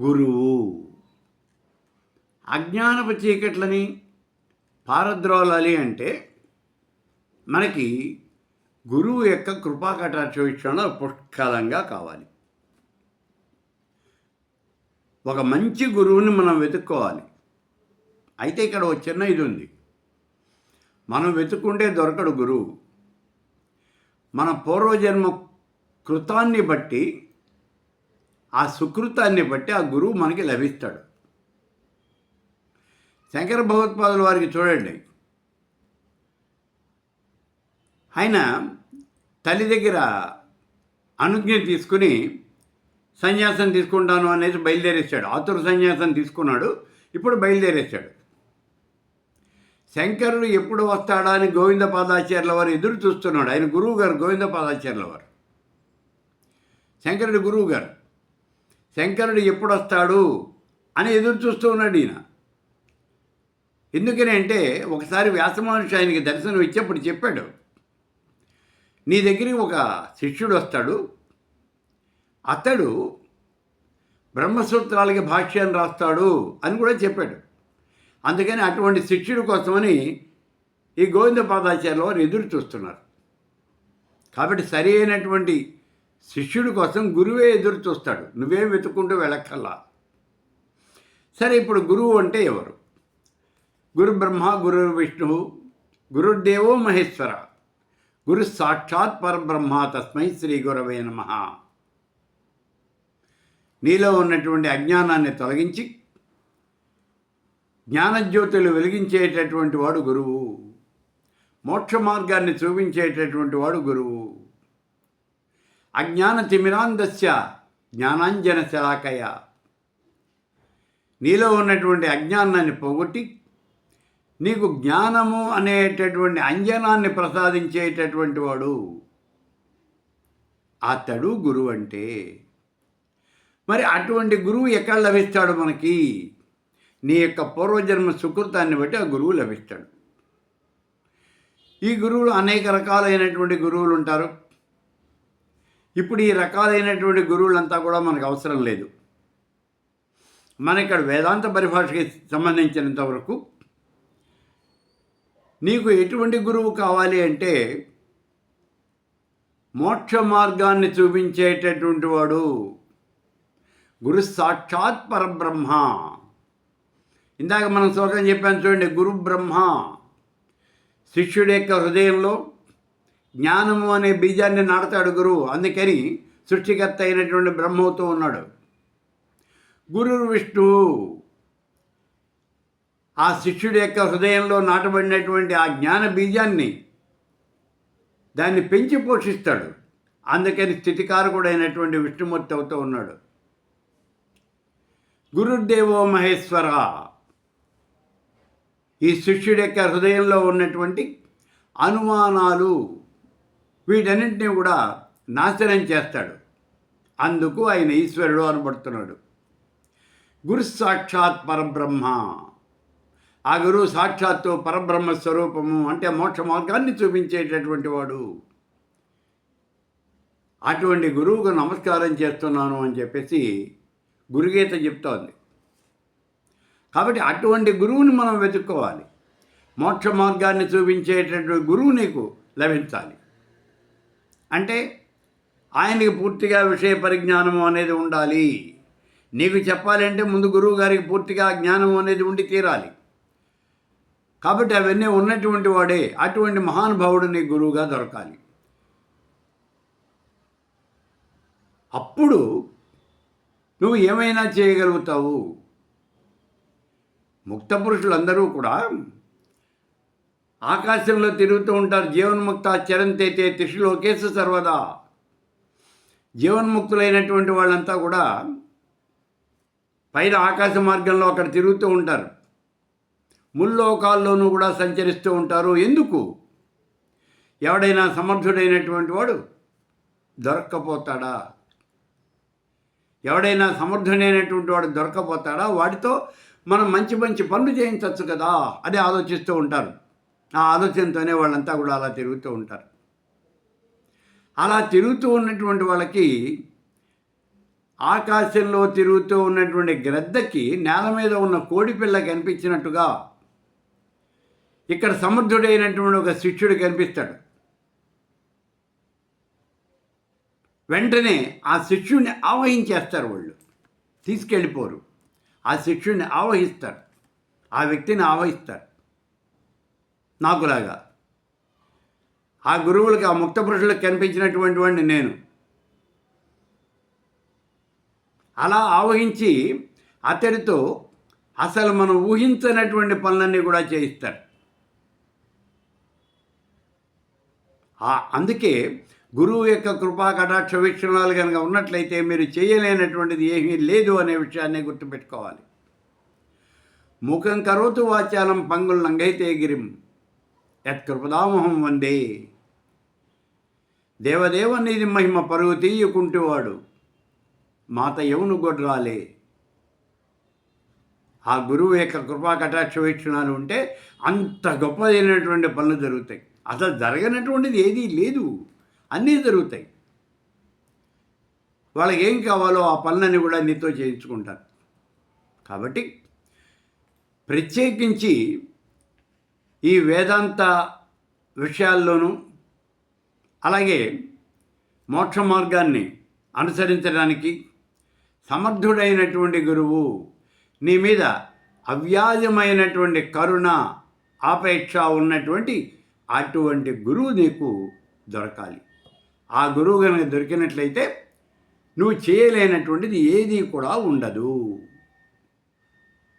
గురువు. అజ్ఞానపు చీకట్లని పారద్రోలాలి అంటే మనకి గురువు యొక్క కృపా కటాక్ష విషయంలో పుష్కలంగా కావాలి. ఒక మంచి గురువుని మనం వెతుక్కోవాలి. అయితే ఇక్కడ ఒక చిన్న ఇది ఉంది. మనం వెతుక్కుంటే దొరకడు గురువు. మన పూర్వజన్మ కృతాన్ని బట్టి ఆ సుకృతాన్ని బట్టి ఆ గురువు మనకి లభిస్తాడు. శంకర భగవత్పాదుల వారికి చూడండి. ఆయన తల్లి దగ్గర అనుజ్ఞ తీసుకుని సన్యాసం తీసుకుంటాను అనేసి బయలుదేరేశాడు. ఆతుర సన్యాసం తీసుకున్నాడు. ఇప్పుడు బయలుదేరేశాడు. శంకరుడు ఎప్పుడు వస్తాడా అని గోవింద పాదాచార్యుల వారు ఎదురు చూస్తున్నాడు. ఆయన గురువు గారు గోవింద పాదాచార్యుల వారు. శంకరుడి గురువు గారు శంకరుడు ఎప్పుడు వస్తాడు అని ఎదురు చూస్తూ ఉన్నాడు ఈయన. ఎందుకని అంటే ఒకసారి వ్యాసమహర్షి ఆయనకి దర్శనం ఇచ్చేప్పుడు చెప్పాడు నీ దగ్గరికి ఒక శిష్యుడు వస్తాడు. అతడు బ్రహ్మసూత్రాలకి భాష్యాన్ని రాస్తాడు అని కూడా చెప్పాడు. అందుకని అటువంటి శిష్యుడి కోసమని ఈ గోవింద పాదాచార్యుల వారు ఎదురు చూస్తున్నారు. కాబట్టి సరి అయినటువంటి శిష్యుడి కోసం గురువే ఎదురు చూస్తాడు. నువ్వేం వెతుక్కుంటూ వెళ్ళక్కల్లా సరే ఇప్పుడు గురువు అంటే ఎవరు? గురు బ్రహ్మ గురు విష్ణువు గురుదేవో మహేశ్వర. గురు సాక్షాత్ పరబ్రహ్మ తస్మై శ్రీ గురవే నమ. నీలో ఉన్నటువంటి అజ్ఞానాన్ని తొలగించి జ్ఞానజ్యోతులు వెలిగించేటటువంటి వాడు గురువు. మోక్ష మార్గాన్ని చూపించేటటువంటి వాడు గురువు. అజ్ఞాన తిమిరాందస్య జ్ఞానాంజన శలాకయ నీలో ఉన్నటువంటి అజ్ఞానాన్ని పోగొట్టి నీకు జ్ఞానము అనేటటువంటి అంజనాన్ని ప్రసాదించేటటువంటి వాడు. అతడు గురువు అంటే. మరి అటువంటి గురువు ఎక్కడ లభిస్తాడు మనకి? నీ యొక్క పూర్వజన్మ సుకృతాన్ని బట్టి ఆ గురువు లభిస్తాడు. ఈ గురువులు అనేక రకాలైనటువంటి గురువులు ఉంటారు. ఇప్పుడు ఈ రకాలైనటువంటి గురువులంతా కూడా మనకు అవసరం లేదు. మన ఇక్కడ వేదాంత పరిభాషకి సంబంధించినంత వరకు నీకు ఎటువంటి గురువు కావాలి అంటే మోక్ష మార్గాన్ని చూపించేటటువంటి వాడు గురు సాక్షాత్ పరబ్రహ్మ. ఇందాక మనం శ్లోకం చెప్పాను చూడండి గురు బ్రహ్మ. శిష్యుడి యొక్క హృదయంలో జ్ఞానము అనే బీజాన్ని నాడతాడు గురువు అందుకని సృష్టికర్త అయినటువంటి బ్రహ్మవుతూ ఉన్నాడు. గురు విష్ణు. ఆ శిష్యుడి యొక్క హృదయంలో నాటబడినటువంటి ఆ జ్ఞాన బీజాన్ని దాన్ని పెంచి పోషిస్తాడు. అందుకని స్థితికారకుడైనటువంటి విష్ణుమూర్తి అవుతూ ఉన్నాడు. గురుదేవో మహేశ్వర. ఈ శిష్యుడి యొక్క హృదయంలో ఉన్నటువంటి అనుమానాలు వీటన్నింటినీ కూడా నాశనం చేస్తాడు. అందుకు ఆయన ఈశ్వరుడు అనబడుతున్నాడు. గురు సాక్షాత్ పరబ్రహ్మ. ఆ గురువు సాక్షాత్తు పరబ్రహ్మ స్వరూపము అంటే మోక్ష మార్గాన్ని చూపించేటటువంటి వాడు. అటువంటి గురువుకు నమస్కారం చేస్తున్నాను అని చెప్పేసి గురుగీత చెప్తోంది. కాబట్టి అటువంటి గురువుని మనం వెతుక్కోవాలి. మోక్ష మార్గాన్ని చూపించేటటువంటి గురువు నీకు లభించాలి. అంటే ఆయనకి పూర్తిగా విషయ పరిజ్ఞానము అనేది ఉండాలి. నీకు చెప్పాలంటే ముందు గురువు గారికి పూర్తిగా జ్ఞానం అనేది ఉండి తీరాలి. కాబట్టి అవన్నీ ఉన్నటువంటి వాడే అటువంటి మహానుభావుడు నీ గురువుగా దొరకాలి. అప్పుడు నువ్వు ఏమైనా చేయగలుగుతావు? ముక్త పురుషులందరూ కూడా ఆకాశంలో తిరుగుతూ ఉంటారు. జీవన్ముక్త చరంతైతే త్రిషులోకేశ సర్వదా. జీవన్ముక్తులైనటువంటి వాళ్ళంతా కూడా పైన ఆకాశ మార్గంలో అక్కడ తిరుగుతూ ఉంటారు. ముల్లోకాల్లోనూ కూడా సంచరిస్తూ ఉంటారు. ఎందుకు? ఎవడైనా సమర్థుడైనటువంటి వాడు దొరక్కపోతాడా? ఎవడైనా సమర్థుడైనటువంటి వాడు దొరకపోతాడా వాడితో మనం మంచి మంచి పనులు చేయించవచ్చు కదా అని ఆలోచిస్తూ ఉంటారు. ఆ ఆలోచనతోనే వాళ్ళంతా కూడా అలా తిరుగుతూ ఉంటారు. అలా తిరుగుతూ ఉన్నటువంటి వాళ్ళకి ఆకాశంలో తిరుగుతూ ఉన్నటువంటి గ్రద్దకి నేల మీద ఉన్న కోడిపిల్ల కనిపించినట్టుగా ఇక్కడ సమర్థుడైనటువంటి ఒక శిష్యుడు కనిపిస్తాడు. వెంటనే ఆ శిష్యుడిని ఆవహించేస్తారు వాళ్ళు. తీసుకెళ్ళిపోరు. ఆ శిష్యుడిని ఆవహిస్తారు. ఆ వ్యక్తిని ఆవహిస్తారు. నాకులాగా. ఆ గురువులకి ఆ ముక్త పురుషులకు కనిపించినటువంటి వాడిని నేను. అలా ఆవహించి అతడితో అసలు మనం ఊహించనటువంటి పనులన్నీ కూడా చేయిస్తాడు అందుకే గురువు యొక్క కృపా కటాక్ష వీక్షణాలు కనుక ఉన్నట్లయితే మీరు చేయలేనటువంటిది ఏమీ లేదు అనే విషయాన్ని గుర్తుపెట్టుకోవాలి. ముఖం కరోతు వాచాలం పంగుల్ నంగైతే గిరిం. యత్ కృపదామోహం వందే. దేవదేవనిది మహిమ పరుగు తీయకుంటేవాడు. మాత యవును గొడ్రాలే. ఆ గురువు యొక్క కృపా కటాక్ష వీక్షణాలు ఉంటే అంత గొప్పదైనటువంటి పనులు జరుగుతాయి. అసలు జరగనటువంటిది ఏదీ లేదు. అన్నీ జరుగుతాయి. వాళ్ళకి ఏం కావాలో ఆ పనులన్నీ కూడా నీతో చేయించుకుంటారు కాబట్టి ప్రత్యేకించి ఈ వేదాంత విషయాల్లోనూ అలాగే మోక్ష మార్గాన్ని అనుసరించడానికి సమర్థుడైనటువంటి గురువు నీ మీద అవ్యాజమైనటువంటి కరుణ ఆపేక్ష ఉన్నటువంటి అటువంటి గురువు నీకు దొరకాలి. ఆ గురువు కనుక దొరికినట్లయితే నువ్వు చేయలేనటువంటిది ఏది కూడా ఉండదు.